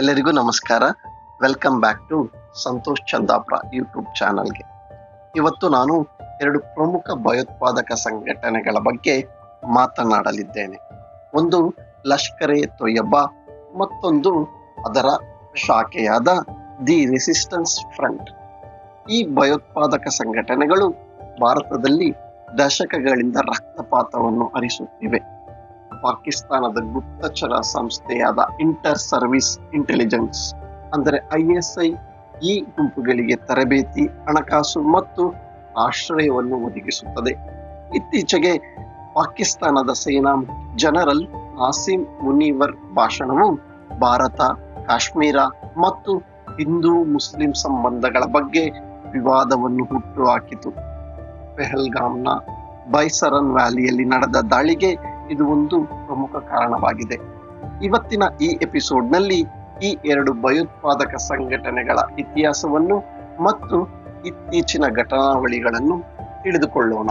ಎಲ್ಲರಿಗೂ ನಮಸ್ಕಾರ. Welcome back to Santosh Chandapura YouTube ಚಾನಲ್ಗೆ ಇವತ್ತು ನಾನು ಎರಡು ಪ್ರಮುಖ ಭಯೋತ್ಪಾದಕ ಸಂಘಟನೆಗಳ ಬಗ್ಗೆ ಮಾತನಾಡಲಿದ್ದೇನೆ. ಒಂದು ಲಷ್ಕರ್ ಎ ತೊಯ್ಯಬಾ ಮತ್ತೊಂದು ಅದರ ಶಾಖೆಯಾದ ದಿ ರೆಸಿಸ್ಟೆನ್ಸ್ ಫ್ರಂಟ್ ಈ ಭಯೋತ್ಪಾದಕ ಸಂಘಟನೆಗಳು ಭಾರತದಲ್ಲಿ ದಶಕಗಳಿಂದ ರಕ್ತಪಾತವನ್ನು ಹರಿಸುತ್ತಿವೆ ಪಾಕಿಸ್ತಾನದ ಗುಪ್ತಚರ ಸಂಸ್ಥೆಯಾದ ಇಂಟರ್ ಸರ್ವಿಸ್ ಇಂಟೆಲಿಜೆನ್ಸ್, ಅಂದರೆ ಐಎಸ್ಐ ಈ ಗುಂಪುಗಳಿಗೆ ತರಬೇತಿ, ಹಣಕಾಸು ಮತ್ತು ಆಶ್ರಯವನ್ನು ಒದಗಿಸುತ್ತದೆ. ಇತ್ತೀಚೆಗೆ ಪಾಕಿಸ್ತಾನದ ಸೇನಾ ಜನರಲ್ ಆಸಿಮ್ ಮುನಿವರ್ ಭಾಷಣವು ಭಾರತ, ಕಾಶ್ಮೀರ ಮತ್ತು ಹಿಂದೂ ಮುಸ್ಲಿಂ ಸಂಬಂಧಗಳ ಬಗ್ಗೆ ವಿವಾದವನ್ನು ಹುಟ್ಟುಹಾಕಿತು ಪೆಹಲ್ಗಾಮ್ನ ಬೈಸರನ್ ವ್ಯಾಲಿಯಲ್ಲಿ ನಡೆದ ದಾಳಿಗೆ ಇದು ಒಂದು ಪ್ರಮುಖ ಕಾರಣವಾಗಿದೆ. ಇವತ್ತಿನ ಈ ಎಪಿಸೋಡ್ನಲ್ಲಿ ಈ ಎರಡು ಭಯೋತ್ಪಾದಕ ಸಂಘಟನೆಗಳ ಇತಿಹಾಸವನ್ನು ಮತ್ತು ಇತ್ತೀಚಿನ ಘಟನಾವಳಿಗಳನ್ನು ತಿಳಿದುಕೊಳ್ಳೋಣ.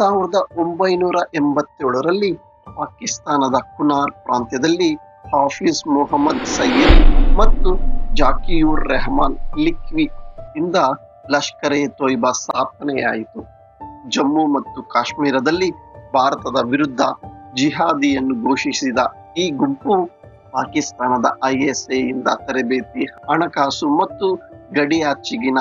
ಸಾವಿರದ ಒಂಬೈನೂರ ಎಂಬತ್ತೇಳರಲ್ಲಿ ಪಾಕಿಸ್ತಾನದ ಕುನಾರ್ ಪ್ರಾಂತ್ಯದಲ್ಲಿ ಹಾಫೀಜ್ ಮೊಹಮ್ಮದ್ ಸಯ್ಯದ್ ಮತ್ತು ಜಾಕಿಯೂರ್ ರೆಹಮಾನ್ ಲಿಕ್ವಿ ಇಂದ ಲಷ್ಕರ್ ಎ ತೊಯ್ಬಾ ಸ್ಥಾಪನೆಯಾಯಿತು. ಜಮ್ಮು ಮತ್ತು ಕಾಶ್ಮೀರದಲ್ಲಿ ಭಾರತದ ವಿರುದ್ಧ ಜಿಹಾದಿಯನ್ನು ಘೋಷಿಸಿದ ಈ ಗುಂಪು ಪಾಕಿಸ್ತಾನದ ಐಎಸ್ಎ ಇಂದ ತರಬೇತಿ, ಹಣಕಾಸು ಮತ್ತು ಗಡಿಯಾಚೆಗಿನ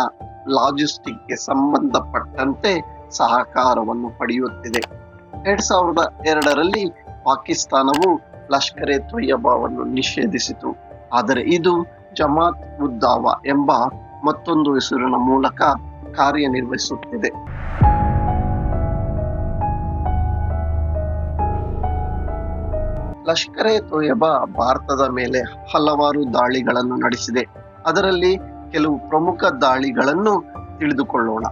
ಲಾಜಿಸ್ಟಿಕ್ಗೆ ಸಂಬಂಧಪಟ್ಟಂತೆ ಸಹಕಾರವನ್ನು ಪಡೆಯುತ್ತಿದೆ. ಎರಡ್ ಸಾವಿರದ ಎರಡರಲ್ಲಿ ಪಾಕಿಸ್ತಾನವು ಲಷ್ಕರೆ ತೊಯ್ಯಬಾವನ್ನು ನಿಷೇಧಿಸಿತು. ಆದರೆ ಇದು ಜಮಾತ್ ಉದ್ದಾವ ಎಂಬ ಮತ್ತೊಂದು ಹೆಸರಿನ ಮೂಲಕ ಕಾರ್ಯನಿರ್ವಹಿಸುತ್ತಿದೆ. ಲಷ್ಕರ್ ತೊಯ್ಯಬಾ ಭಾರತದ ಮೇಲೆ ಹಲವಾರು ದಾಳಿಗಳನ್ನು ನಡೆಸಿದೆ. ಅದರಲ್ಲಿ ಕೆಲವು ಪ್ರಮುಖ ದಾಳಿಗಳನ್ನು ತಿಳಿದುಕೊಳ್ಳೋಣ.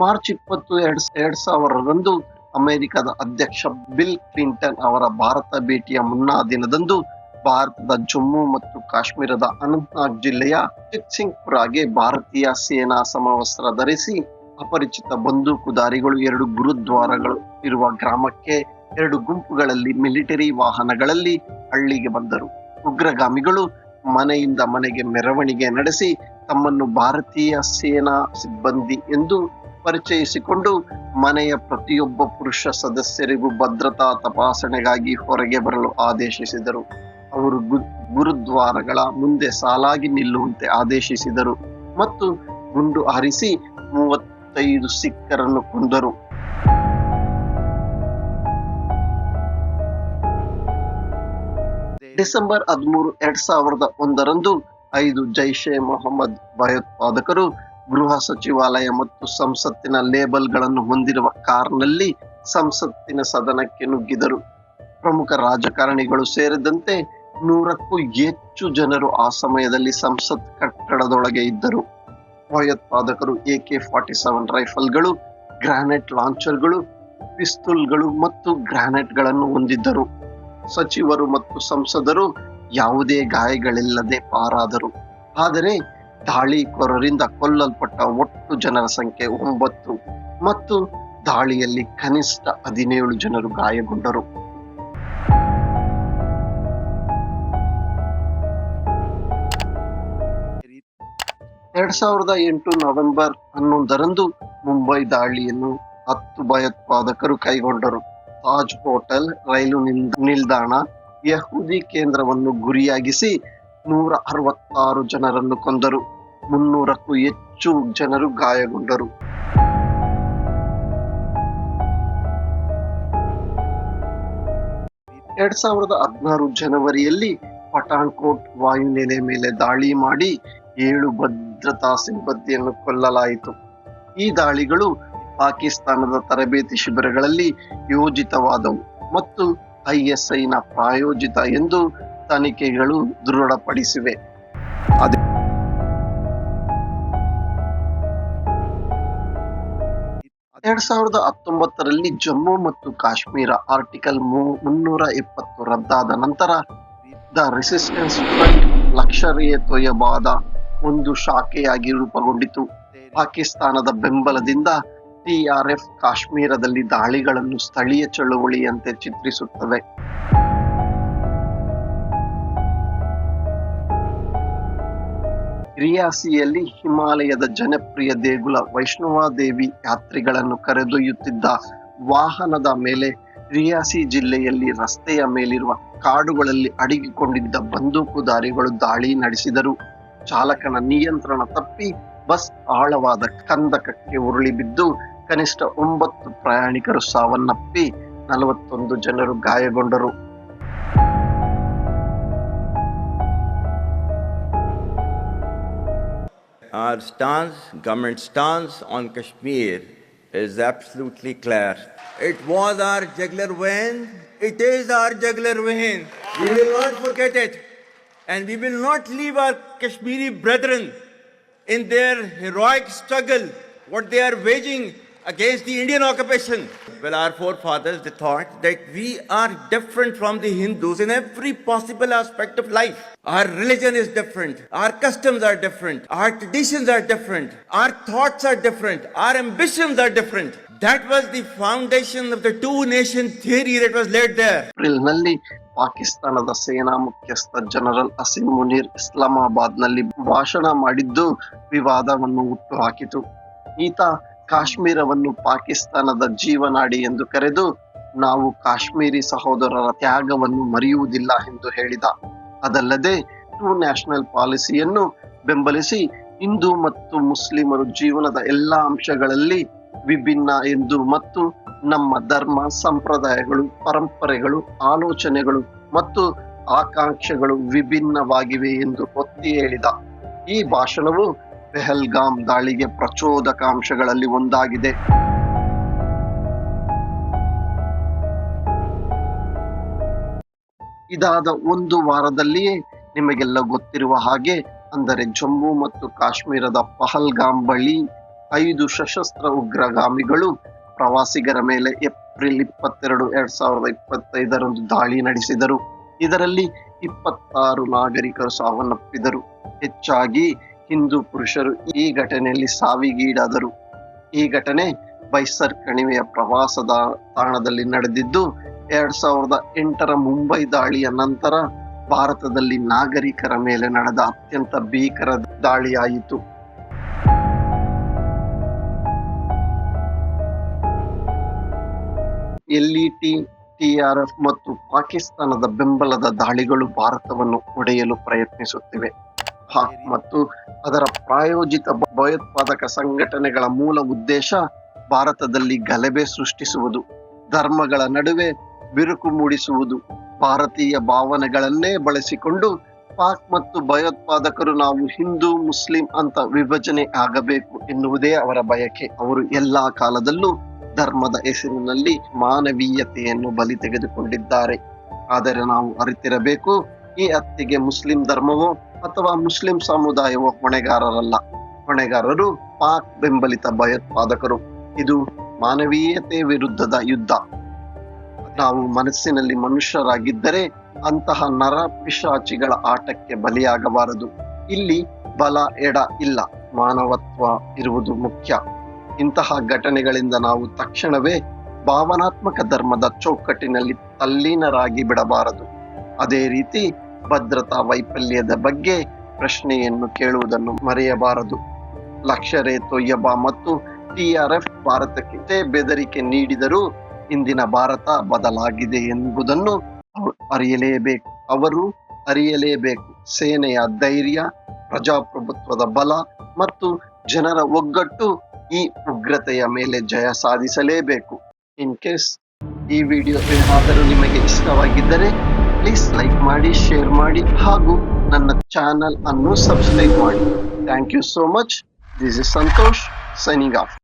ಮಾರ್ಚ್ ಇಪ್ಪತ್ತು ಎರಡ್ ಎರಡ್ ಸಾವಿರದಂದು ಅಮೆರಿಕದ ಅಧ್ಯಕ್ಷ ಬಿಲ್ ಕ್ಲಿಂಟನ್ ಅವರ ಭಾರತ ಭೇಟಿಯ ಮುನ್ನಾ ದಿನದಂದು ಭಾರತದ ಜಮ್ಮು ಮತ್ತು ಕಾಶ್ಮೀರದ ಅನಂತನಾಗ್ ಜಿಲ್ಲೆಯ ಚಿತ್ಸಿಂಗ್ಪುರಾಗೆ ಭಾರತೀಯ ಸೇನಾ ಸಮವಸ್ತ್ರ ಧರಿಸಿ ಅಪರಿಚಿತ ಬಂದೂಕುದಾರಿಗಳು ಎರಡು ಗುರುದ್ವಾರಗಳು ಇರುವ ಗ್ರಾಮಕ್ಕೆ ಎರಡು ಗುಂಪುಗಳಲ್ಲಿ ಮಿಲಿಟರಿ ವಾಹನಗಳಲ್ಲಿ ಹಳ್ಳಿಗೆ ಬಂದರು. ಉಗ್ರಗಾಮಿಗಳು ಮನೆಯಿಂದ ಮನೆಗೆ ಮೆರವಣಿಗೆ ನಡೆಸಿ ತಮ್ಮನ್ನು ಭಾರತೀಯ ಸೇನಾ ಸಿಬ್ಬಂದಿ ಎಂದು ಪರಿಚಯಿಸಿಕೊಂಡು ಮನೆಯ ಪ್ರತಿಯೊಬ್ಬ ಪುರುಷ ಸದಸ್ಯರಿಗೂ ಭದ್ರತಾ ತಪಾಸಣೆಗಾಗಿ ಹೊರಗೆ ಬರಲು ಆದೇಶಿಸಿದರು. ಅವರು ಗುರುದ್ವಾರಗಳ ಮುಂದೆ ಸಾಲಾಗಿ ನಿಲ್ಲುವಂತೆ ಆದೇಶಿಸಿದರು ಮತ್ತು ಗುಂಡು ಹಾರಿಸಿ ಮೂವತ್ತೈದು ಸಿಖ್ಖರನ್ನು ಕೊಂದರು. ಡಿಸೆಂಬರ್ ಹದಿಮೂರು, ಎರಡ್ ಸಾವಿರದ ಒಂದರಂದು ಐದು ಜೈಷೆ ಮೊಹಮ್ಮದ್ ಭಯೋತ್ಪಾದಕರು ಗೃಹ ಸಚಿವಾಲಯ ಮತ್ತು ಸಂಸತ್ತಿನ ಲೇಬಲ್ಗಳನ್ನು ಹೊಂದಿರುವ ಕಾರ್ನಲ್ಲಿ ಸಂಸತ್ತಿನ ಸದನಕ್ಕೆ ನುಗ್ಗಿದರು. ಪ್ರಮುಖ ರಾಜಕಾರಣಿಗಳು ಸೇರಿದಂತೆ ನೂರಕ್ಕೂ ಹೆಚ್ಚು ಜನರು ಆ ಸಮಯದಲ್ಲಿ ಸಂಸತ್ ಕಟ್ಟಡದೊಳಗೆ ಇದ್ದರು. ಭಯೋತ್ಪಾದಕರು ಎಕೆ ಫಾರ್ಟಿ ಸೆವೆನ್ ರೈಫಲ್ಗಳು, ಗ್ರಾನೈಟ್ ಲಾಂಚರ್ಗಳು, ಪಿಸ್ತೂಲ್ಗಳು ಮತ್ತು ಗ್ರಾನೈಟ್ಗಳನ್ನು ಹೊಂದಿದ್ದರು. ಸಚಿವರು ಮತ್ತು ಸಂಸದರು ಯಾವುದೇ ಗಾಯಗಳಿಲ್ಲದೆ ಪಾರಾದರು. ಆದರೆ ದಾಳಿಕೋರರಿಂದ ಕೊಲ್ಲಲ್ಪಟ್ಟ ಒಟ್ಟು ಜನರ ಸಂಖ್ಯೆ ಒಂಬತ್ತು ಮತ್ತು ದಾಳಿಯಲ್ಲಿ ಕನಿಷ್ಠ ಹದಿನೇಳು ಜನರು ಗಾಯಗೊಂಡರು. ಎರಡ್ ಸಾವಿರದ ಎಂಟು ನವೆಂಬರ್ ಹನ್ನೊಂದರಂದು ಮುಂಬೈ ದಾಳಿಯನ್ನು ಹತ್ತು ಭಯೋತ್ಪಾದಕರು ಕೈಗೊಂಡರು. ತಾಜ್ ಹೋಟೆಲ್, ರೈಲು ನಿಲ್ದ- ನಿಲ್ದಾಣ, ಯಹೂದಿ ಕೇಂದ್ರವನ್ನು ಗುರಿಯಾಗಿಸಿ ನೂರ ಅರವತ್ತಾರು ಜನರನ್ನು ಕೊಂದರು. ಮುನ್ನೂರಕ್ಕೂ ಹೆಚ್ಚು ಜನರು ಗಾಯಗೊಂಡರು. ಎರಡ್ ಸಾವಿರದ ಹದಿನಾರು ಜನವರಿಯಲ್ಲಿ ಪಠಾಣ್ಕೋಟ್ ವಾಯುನೆಲೆ ಮೇಲೆ ದಾಳಿ ಮಾಡಿ ಏಳು ಭದ್ರತಾ ಸಿಬ್ಬಂದಿಯನ್ನು ಕೊಲ್ಲಲಾಯಿತು. ಈ ದಾಳಿಗಳು ಪಾಕಿಸ್ತಾನದ ತರಬೇತಿ ಶಿಬಿರಗಳಲ್ಲಿ ಯೋಜಿತವಾದವು ಮತ್ತು ಐಎಸ್ಐನ ಪ್ರಾಯೋಜಿತ ಎಂದು ತನಿಖೆಗಳು ದೃಢಪಡಿಸಿವೆ. ಎರಡ್ ಸಾವಿರದ ಹತ್ತೊಂಬತ್ತರಲ್ಲಿ ಜಮ್ಮು ಮತ್ತು ಕಾಶ್ಮೀರ ಆರ್ಟಿಕಲ್ ಮುನ್ನೂರ ಎಪ್ಪತ್ತು ರದ್ದಾದ ನಂತರ the resistance front Lashkar e ತೊಯ್ಯಬಾದ ಒಂದು ಶಾಖೆಯಾಗಿ ರೂಪುಗೊಂಡಿತು. ಪಾಕಿಸ್ತಾನದ ಬೆಂಬಲದಿಂದ ಟಿಆರ್ಎಫ್ ಕಾಶ್ಮೀರದಲ್ಲಿ ದಾಳಿಗಳನ್ನು ಸ್ಥಳೀಯ ಚಳುವಳಿಯಂತೆ ಚಿತ್ರಿಸುತ್ತದೆ ರಿಯಾಸಿಯಲ್ಲಿ ಹಿಮಾಲಯದ ಜನಪ್ರಿಯ ದೇಗುಲ ವೈಷ್ಣವಾದೇವಿ ಯಾತ್ರಿಗಳನ್ನು ಕರೆದೊಯ್ಯುತ್ತಿದ್ದ ವಾಹನದ ಮೇಲೆ ರಿಯಾಸಿ ಜಿಲ್ಲೆಯಲ್ಲಿ ರಸ್ತೆಯ ಮೇಲಿರುವ ಕಾಡುಗಳಲ್ಲಿ ಅಡಗಿಕೊಂಡಿದ್ದ ಬಂದೂಕುದಾರಿಗಳು ದಾಳಿ ನಡೆಸಿದರು. ಚಾಲಕನ ನಿಯಂತ್ರಣ ತಪ್ಪಿ ಬಸ್ ಆಳವಾದ ಕಂದಕಕ್ಕೆ ಉರುಳಿ ಬಿದ್ದು ಕನಿಷ್ಠ ಒಂಬತ್ತು ಪ್ರಯಾಣಿಕರು ಸಾವನ್ನಪ್ಪಿ ನಲವತ್ತೊಂದು ಜನರು ಗಾಯಗೊಂಡರು. Our stance, government stance on Kashmir is absolutely clear. It was our jugular vein. It is our jugular vein. We will not forget it. And we will not leave our Kashmiri brethren in their heroic struggle, what they are waging against the Indian occupation. Well, our forefathers, they thought that we are different from the Hindus in every possible aspect of life. Our religion is different. Our customs are different. Our traditions are different. Our thoughts are different. Our ambitions are different. That was the foundation of the two nation theory that was laid there. ಪಾಕಿಸ್ತಾನದ ಸೇನಾ ಮುಖ್ಯಸ್ಥ general Asim Munir ಇಸ್ಲಾಮಾಬಾದ್ನಲ್ಲಿ ಭಾಷಣ ಮಾಡಿದ್ದು ವಿವಾದವನ್ನು ಹುಟ್ಟುಹಾಕಿತು ಈತ ಕಾಶ್ಮೀರವನ್ನು ಪಾಕಿಸ್ತಾನದ ಜೀವನಾಡಿ ಎಂದು ಕರೆದು ನಾವು ಕಾಶ್ಮೀರಿ ಸಹೋದರರ ತ್ಯಾಗವನ್ನು ಮರೆಯುವುದಿಲ್ಲ ಎಂದು ಹೇಳಿದ. ಅದಲ್ಲದೆ ಟೂ ನ್ಯಾಷನಲ್ ಪಾಲಿಸಿಯನ್ನು ಬೆಂಬಲಿಸಿ ಹಿಂದೂ ಮತ್ತು ಮುಸ್ಲಿಮರು ಜೀವನದ ಎಲ್ಲಾ ಅಂಶಗಳಲ್ಲಿ ವಿಭಿನ್ನ ಎಂದು ಮತ್ತು ನಮ್ಮ ಧರ್ಮ, ಸಂಪ್ರದಾಯಗಳು, ಪರಂಪರೆಗಳು, ಆಲೋಚನೆಗಳು ಮತ್ತು ಆಕಾಂಕ್ಷೆಗಳು ವಿಭಿನ್ನವಾಗಿವೆ ಎಂದು ಒತ್ತಿ ಹೇಳಿದ. ಈ ಭಾಷಣವು ಪೆಹಲ್ಗಾಮ್ ದಾಳಿಗೆ ಪ್ರಚೋದಕ ಅಂಶಗಳಲ್ಲಿ ಒಂದಾಗಿದೆ. ಇದಾದ ಒಂದು ವಾರದಲ್ಲಿಯೇ ನಿಮಗೆಲ್ಲ ಗೊತ್ತಿರುವ ಹಾಗೆ, ಅಂದರೆ ಜಮ್ಮು ಮತ್ತು ಕಾಶ್ಮೀರದ ಪಹಲ್ಗಾಮ್ ಬಳಿ ಐದು ಸಶಸ್ತ್ರ ಉಗ್ರಗಾಮಿಗಳು ಪ್ರವಾಸಿಗರ ಮೇಲೆ ಏಪ್ರಿಲ್ ಇಪ್ಪತ್ತೆರಡು, ಎರಡ್ ಸಾವಿರದ ಇಪ್ಪತ್ತೈದರಂದು ದಾಳಿ ನಡೆಸಿದರು. ಇದರಲ್ಲಿ ಇಪ್ಪತ್ತಾರು ನಾಗರಿಕರು ಸಾವನ್ನಪ್ಪಿದರು. ಹೆಚ್ಚಾಗಿ ಹಿಂದೂ ಪುರುಷರು ಈ ಘಟನೆಯಲ್ಲಿ ಸಾವಿಗೀಡಾದರು. ಈ ಘಟನೆ ಬೈಸರ್ ಕಣಿವೆಯ ಪ್ರವಾಸದ ತಾಣದಲ್ಲಿ ನಡೆದಿದ್ದು, ಎರಡ್ ಸಾವಿರದ ಎಂಟರ ಮುಂಬೈ ದಾಳಿಯ ನಂತರ ಭಾರತದಲ್ಲಿ ನಾಗರಿಕರ ಮೇಲೆ ನಡೆದ ಅತ್ಯಂತ ಭೀಕರ ದಾಳಿಯಾಯಿತು. ಎಲ್ಇಟಿ ಟಿಆರ್ಎಫ್ ಮತ್ತು ಪಾಕಿಸ್ತಾನದ ಬೆಂಬಲದ ದಾಳಿಗಳು ಭಾರತವನ್ನು ಒಡೆಯಲು ಪ್ರಯತ್ನಿಸುತ್ತಿವೆ. ಪಾಕ್ ಮತ್ತು ಅದರ ಪ್ರಾಯೋಜಿತ ಭಯೋತ್ಪಾದಕ ಸಂಘಟನೆಗಳ ಮೂಲ ಉದ್ದೇಶ ಭಾರತದಲ್ಲಿ ಗಲಭೆ ಸೃಷ್ಟಿಸುವುದು, ಧರ್ಮಗಳ ನಡುವೆ ಬಿರುಕು ಮೂಡಿಸುವುದು. ಭಾರತೀಯ ಭಾವನೆಗಳನ್ನೇ ಬಳಸಿಕೊಂಡು ಪಾಕ್ ಮತ್ತು ಭಯೋತ್ಪಾದಕರು ನಾವು ಹಿಂದೂ, ಮುಸ್ಲಿಂ ಅಂತ ವಿಭಜನೆ ಆಗಬೇಕು ಎನ್ನುವುದೇ ಅವರ ಬಯಕೆ. ಅವರು ಎಲ್ಲಾ ಕಾಲದಲ್ಲೂ ಧರ್ಮದ ಹೆಸರಿನಲ್ಲಿ ಮಾನವೀಯತೆಯನ್ನು ಬಲಿ ತೆಗೆದುಕೊಂಡಿದ್ದಾರೆ. ಆದರೆ ನಾವು ಅರಿತಿರಬೇಕು, ಈ ಅತ್ತಿಗೆ ಮುಸ್ಲಿಂ ಧರ್ಮವೋ ಅಥವಾ ಮುಸ್ಲಿಂ ಸಮುದಾಯವು ಹೊಣೆಗಾರರಲ್ಲ. ಹೊಣೆಗಾರರು ಪಾಕ್ ಬೆಂಬಲಿತ ಭಯೋತ್ಪಾದಕರು. ಇದು ಮಾನವೀಯತೆ ವಿರುದ್ಧದ ಯುದ್ಧ. ನಾವು ಮನಸ್ಸಿನಲ್ಲಿ ಮನುಷ್ಯರಾಗಿದ್ದರೆ ಅಂತಹ ನರ ಪಿಶಾಚಿಗಳ ಆಟಕ್ಕೆ ಬಲಿಯಾಗಬಾರದು. ಇಲ್ಲಿ ಬಲ ಎಡ ಇಲ್ಲ, ಮಾನವತ್ವ ಇರುವುದು ಮುಖ್ಯ. ಇಂತಹ ಘಟನೆಗಳಿಂದ ನಾವು ತಕ್ಷಣವೇ ಭಾವನಾತ್ಮಕ ಧರ್ಮದ ಚೌಕಟ್ಟಿನಲ್ಲಿ ತಲ್ಲೀನರಾಗಿ ಬಿಡಬಾರದು. ಅದೇ ರೀತಿ ಭದ್ರತಾ ವೈಫಲ್ಯದ ಬಗ್ಗೆ ಪ್ರಶ್ನೆಯನ್ನು ಕೇಳುವುದನ್ನು ಮರೆಯಬಾರದು. ಲಕ್ಷರೇ ತೊಯ್ಯಬಾ ಮತ್ತು ಟಿಆರ್ಎಫ್ ಭಾರತಕ್ಕೆ ಬೆದರಿಕೆ ನೀಡಿದರೂ ಇಂದಿನ ಭಾರತ ಬದಲಾಗಿದೆ ಎಂಬುದನ್ನು ಅರಿಯಲೇಬೇಕು. ಅವರು ಅರಿಯಲೇಬೇಕು. ಸೇನೆಯ ಧೈರ್ಯ, ಪ್ರಜಾಪ್ರಭುತ್ವದ ಬಲ ಮತ್ತು ಜನರ ಒಗ್ಗಟ್ಟು ಈ ಉಗ್ರತೆಯ ಮೇಲೆ ಜಯ ಸಾಧಿಸಲೇಬೇಕು. ಇನ್ ಕೇಸ್ ಈ ವಿಡಿಯೋ ಏನಾದರೂ ನಿಮಗೆ ಇಷ್ಟವಾಗಿದ್ದರೆ ಪ್ಲೀಸ್ ಲೈಕ್ ಮಾಡಿ ಶೇರ್ ಮಾಡಿ ಹಾಗೂ ನನ್ನ ಚಾನಲ್ ಅನ್ನು ಸಬ್ಸ್ಕ್ರೈಬ್ ಮಾಡಿ. Thank you so much this is Santosh signing off